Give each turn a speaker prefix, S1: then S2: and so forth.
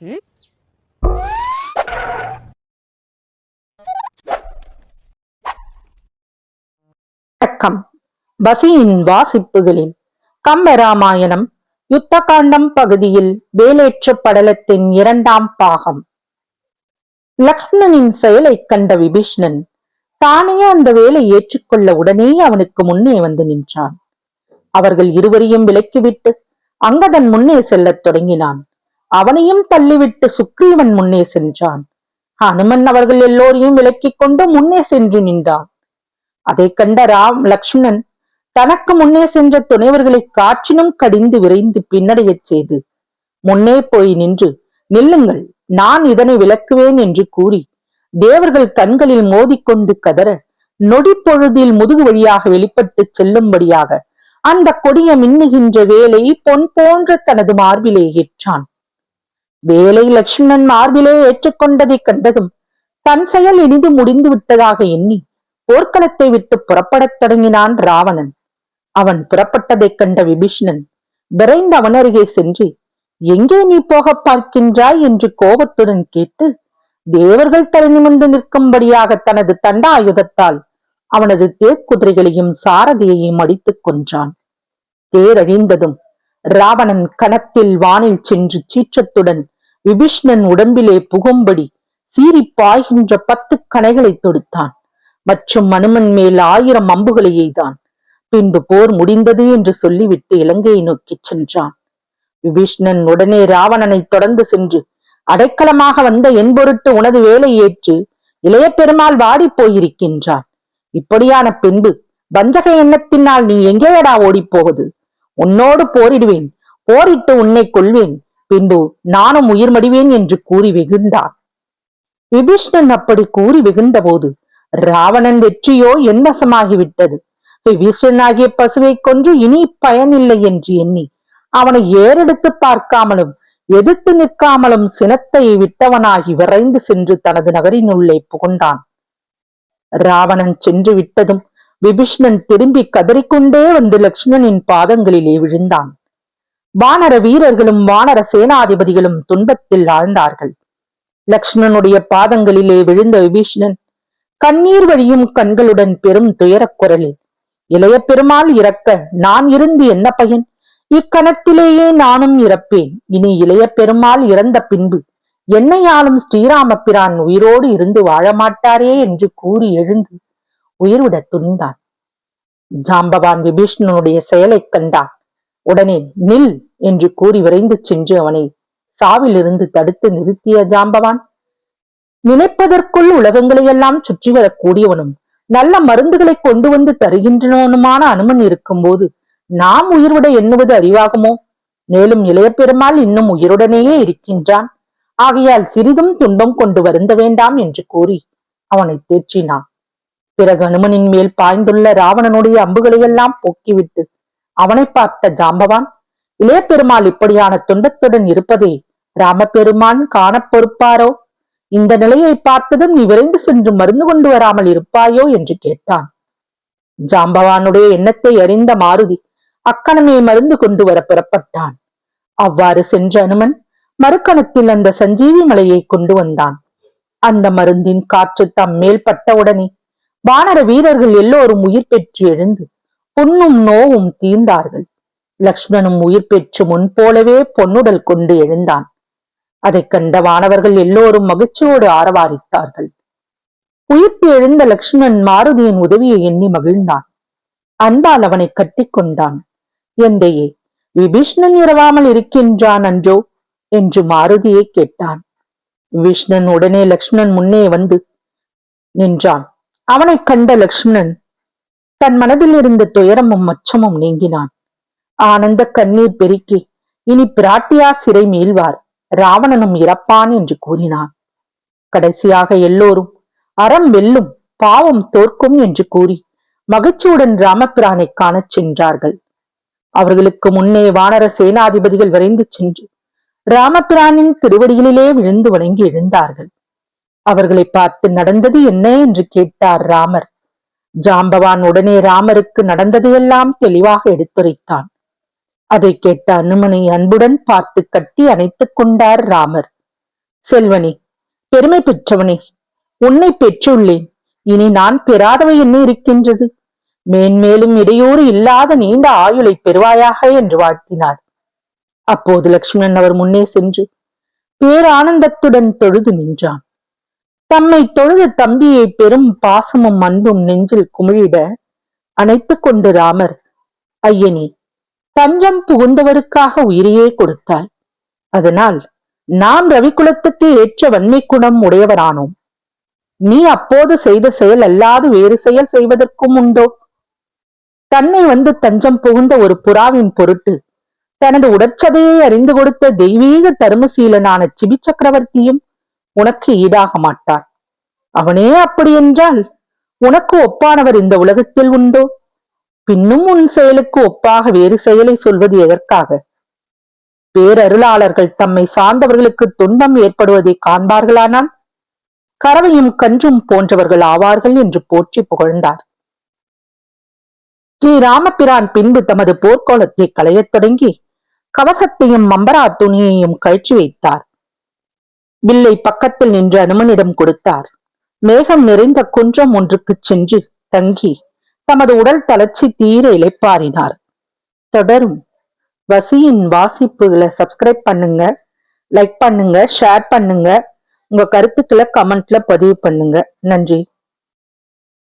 S1: ம்?
S2: வணக்கம். பசியின் வாசிப்புகளில் கம்பராமாயணம் யுத்தகாண்டம் பகுதியில் வேலேற்ற படலத்தின் இரண்டாம் பாகம். லக்ஷ்மணனின் செயலைக் கண்ட விபீஷ்ணன் தானே அந்த வேலை ஏற்றுக்கொள்ள உடனே அவனுக்கு முன்னே வந்து நின்றான். அவர்கள் இருவரையும் விலக்கிவிட்டு அங்கதன் முன்னே செல்லத் தொடங்கினான். அவனையும் தள்ளிவிட்டு சுக்ரீவன் முன்னே சென்றான். ஹனுமன் அவர்கள் எல்லோரையும் விலக்கிக் கொண்டு முன்னே சென்று நின்றான். அதை கண்ட ராம் லக்ஷ்மணன் தனக்கு முன்னே சென்ற துணைவர்களை காற்றினும் கடிந்து விரைந்து பின்னடையச் செய்து முன்னே போய் நின்று நில்லுங்கள் நான் இதனை விளக்குவேன் என்று கூறி தேவர்கள் கண்களில் மோதிக்கொண்டு கதற நொடி பொழுதில் முதுகு வழியாக வெளிப்பட்டு செல்லும்படியாக அந்த கொடிய மின்னுகின்ற வேலை பொன் போன்ற தனது மார்பிலே ஏற்றான். வேலை லட்சுமணன் மார்பிலே ஏற்றுக்கொண்டதைக் கண்டதும் தன் செயல் இனிது முடிந்து விட்டதாக எண்ணி போர்க்களத்தை விட்டு புறப்படத் தொடங்கினான் ராவணன். அவன் புறப்பட்டதைக் கண்ட விபீஷ்ணன் விரைந்து அவனருகே அருகே சென்று எங்கே நீ போகப் பார்க்கின்றாய்? என்று கோபத்துடன் கேட்டு தேவர்கள் தலை நிமிர்ந்து நிற்கும்படியாக தனது தண்டாயுதத்தால் அவனது தேர்க்குதிரைகளையும் சாரதியையும் அடித்துக் கொன்றான். தேரழிந்ததும் ராவணன் கணத்தில் வானில் சென்று சீற்றத்துடன் விபீஷ்ணன் உடம்பிலே புகும்படி சீறிப் பாய்கின்ற பத்து கணைகளை தொடுத்தான். மற்றும் மனுமன் மேல் ஆயிரம் அம்புகளை எய்தான். பின்பு போர் முடிந்தது என்று சொல்லிவிட்டு இலங்கையை நோக்கிச் சென்றான். விபீஷ்ணன் உடனே ராவணனை தொடர்ந்து சென்று அடைக்கலமாக வந்த என் பொருட்டு உனது வேலை ஏற்று இளைய பெருமாள் வாடிப் போயிருக்கின்றார். இப்படியான பின்பு வஞ்சக எண்ணத்தினால் நீ எங்கேயடா ஓடிப் போகுது உன்னோடு போரிடுவேன். போரிட்டு உன்னை கொள்வேன் பின்பு நானும் உயிர் மடிவேன் என்று கூறி வெகுண்டார். விபீஷ்ணன் அப்படி கூறி வெகுண்டபோது ராவணன் வெற்றியோ என் வசமாகிவிட்டது. பசுவை கொன்று இனி பயனில்லை என்று எண்ணி அவனை ஏறெடுத்து பார்க்காமலும் எதிர்த்து நிற்காமலும் சினத்தை விட்டவனாகி விரைந்து சென்று தனது நகரினுள்ளே புகுந்தான். ராவணன் சென்று விட்டதும் விபீஷ்ணன் திரும்பி கதறிக்கொண்டே வந்து லக்ஷ்மணனின் பாதங்களிலே விழுந்தான். வானர வீரர்களும் வானர சேனாதிபதிகளும் துன்பத்தில் ஆழ்ந்தார்கள். லக்ஷ்மணனுடைய பாதங்களிலே விழுந்த விபீஷ்ணன் கண்ணீர் வழியும் கண்களுடன் பெரும் துயரக் குரலில் இளைய பெருமாள் இறக்க நான் இருந்து என்ன பயன்? இக்கணத்திலேயே நானும் இறப்பேன். இனி இளைய பெருமாள் இறந்த பின்பு என்னையாலும் ஸ்ரீராம பிரான் உயிரோடு இருந்து வாழமாட்டாரே என்று கூறி எழுந்து உயிர்விட துணிந்தான். ஜாம்பவான் விபீஷ்ணனுடைய செயலைக் கண்டான். உடனே நில் என்று கூறி விரைந்து சென்று அவனை சாவிலிருந்து தடுத்து நிறுத்திய ஜாம்பவான். நினைப்பதற்குள் உலகங்களையெல்லாம் சுற்றி வரக்கூடியவனும் நல்ல மருந்துகளை கொண்டு வந்து தருகின்றனவனுமான அனுமன் இருக்கும்போது நாம் உயிர்விட எண்ணுவது அறிவாகுமோ? மேலும் இளைய பெருமாள் இன்னும் உயிருடனேயே இருக்கின்றான். ஆகையால் சிறிதும் துன்பம் கொண்டு வருந்த வேண்டாம் என்று கூறி அவனை தேற்றினான். பிறகு அனுமனின் மேல் பாய்ந்துள்ள ராவணனுடைய அம்புகளையெல்லாம் போக்கிவிட்டு அவனை பார்த்த ஜாம்பவான் இளைய பெருமாள் இப்படியான துன்பத்துடன் இருப்பதை ராமபெருமான் காண பொறுப்பாரோ? இந்த நிலையை பார்த்ததும் நீ விரைந்து சென்று மருந்து கொண்டு வராமல் இருப்பாயோ? என்று கேட்டான். ஜாம்பவானுடைய எண்ணத்தை அறிந்த மாருதி அக்கணமே மருந்து கொண்டு வர புறப்பட்டான். அவ்வாறு சென்ற அனுமன் மறுக்கணத்தில் அந்த சஞ்சீவி மலையை கொண்டு வந்தான். அந்த மருந்தின் காற்று தம் மேல் பட்டவுடனே வானர வீரர்கள் எல்லோரும் உயிர் பெற்று எழுந்து புண்ணும் நோவும் தீர்ந்தார்கள். லக்ஷ்மணனும் உயிர் பெற்று முன் போலவே பொன்னுடல் கொண்டு எழுந்தான். அதைக் கண்ட வானவர்கள் எல்லோரும் மகிழ்ச்சியோடு ஆரவாரித்தார்கள். உயிர்த்து எழுந்த லக்ஷ்மணன் மாருதியின் உதவியை எண்ணி மகிழ்ந்தான். அன்பால் அவனை கட்டிக்கொண்டான் எந்தையே விபீஷ்ணன் இரவாமல் இருக்கின்றான் அன்றோ? என்று மாருதியை கேட்டான். விஷ்ணன் உடனே லக்ஷ்மணன் முன்னே வந்து நின்றான். அவனைக் கண்ட லக்ஷ்மணன் தன் மனதில் இருந்த துயரமும் மச்சமும் நீங்கினான். ஆனந்த கண்ணீர் பெருக்கி இனி பிராட்டியா சிறை மீள்வார் ராவணனும் இறப்பான் என்று கூறினான். கடைசியாக எல்லோரும் அறம் வெல்லும் பாவம் தோற்கும் என்று கூறி மகிழ்ச்சியுடன் ராமபிரானை காணச் சென்றார்கள். அவர்களுக்கு முன்னே வானர சேனாதிபதிகள் விரைந்து சென்று ராமபிரானின் திருவடிகளிலே விழுந்து வணங்கி எழுந்தார்கள். அவர்களை பார்த்து நடந்தது என்ன என்று கேட்டார் ராமர். ஜாம்பவான் உடனே ராமருக்கு நடந்ததையெல்லாம் தெளிவாக எடுத்துரைத்தான். அதை கேட்ட அனுமனை அன்புடன் பார்த்து கட்டி அணைத்துக் கொண்டார் ராமர். செல்வனே பெருமை பெற்றவனே உன்னை பெற்றுள்ளேன். இனி நான் பெறாதவை என்ன இருக்கின்றது? மேன்மேலும் இடையூறு இல்லாத நீண்ட ஆயுளை பெறுவாயாக என்று வாழ்த்தினார் அப்போது லக்ஷ்மணன் அவர் முன்னே சென்று பேரானந்தத்துடன் தொழுது நின்றான். தம்மை தொழுத தம்பியை பெரும் பாசமும் அன்பும் நெஞ்சில் குமிழிட அணைத்து கொண்டு ராமர் ஐயனி தஞ்சம் புகுந்தவருக்காக உயிரையே கொடுத்தாய். அதனால் நாம் ரவிக்குலத்துக்கு ஏற்ற வன்மை குணம் உடையவரானோம். நீ அப்போது செய்த செயல் அல்லாது வேறு செயல் செய்வதற்கும் உண்டோ? தன்னை வந்து தஞ்சம் புகுந்த ஒரு புறாவின் பொருட்டு தனது உடற்சதையை அறிந்து கொடுத்த தெய்வீக தர்மசீலனான சிபி சக்கரவர்த்தியும் உனக்கு ஈடாக மாட்டார் அவனே அப்படி என்றால் உனக்கு ஒப்பானவர் இந்த உலகத்தில் உண்டோ? பின்னும் உன் செயலுக்கு ஒப்பாக வேறு செயலை சொல்வது எதற்காக? பேரருளாளர்கள் தம்மை சார்ந்தவர்களுக்கு துன்பம் ஏற்படுவதை காண்பார்களானால் கறவையும் கன்றும் போன்றவர்கள் ஆவார்கள் என்று போற்றி புகழ்ந்தார். ஸ்ரீ ராமபிரான் பின்பு தமது போர்க்கோலத்தை களையத் தொடங்கி கவசத்தையும் மம்பரா துணியையும் கழற்றி வைத்தார். வில்லை பக்கத்தில் நின்று அனுமனிடம் கொடுத்தார். மேகம் நிறைந்த குன்றம் ஒன்றுக்கு சென்று தங்கி தமது உடல் தளர்ச்சி தீர இளைப்பாறினார். தொடரும். வசியின் வாசிப்புகளை சப்ஸ்கிரைப் பண்ணுங்க லைக் பண்ணுங்க ஷேர் பண்ணுங்க. உங்க கருத்துக்களை கமெண்ட்ல பதிவு பண்ணுங்க. நன்றி.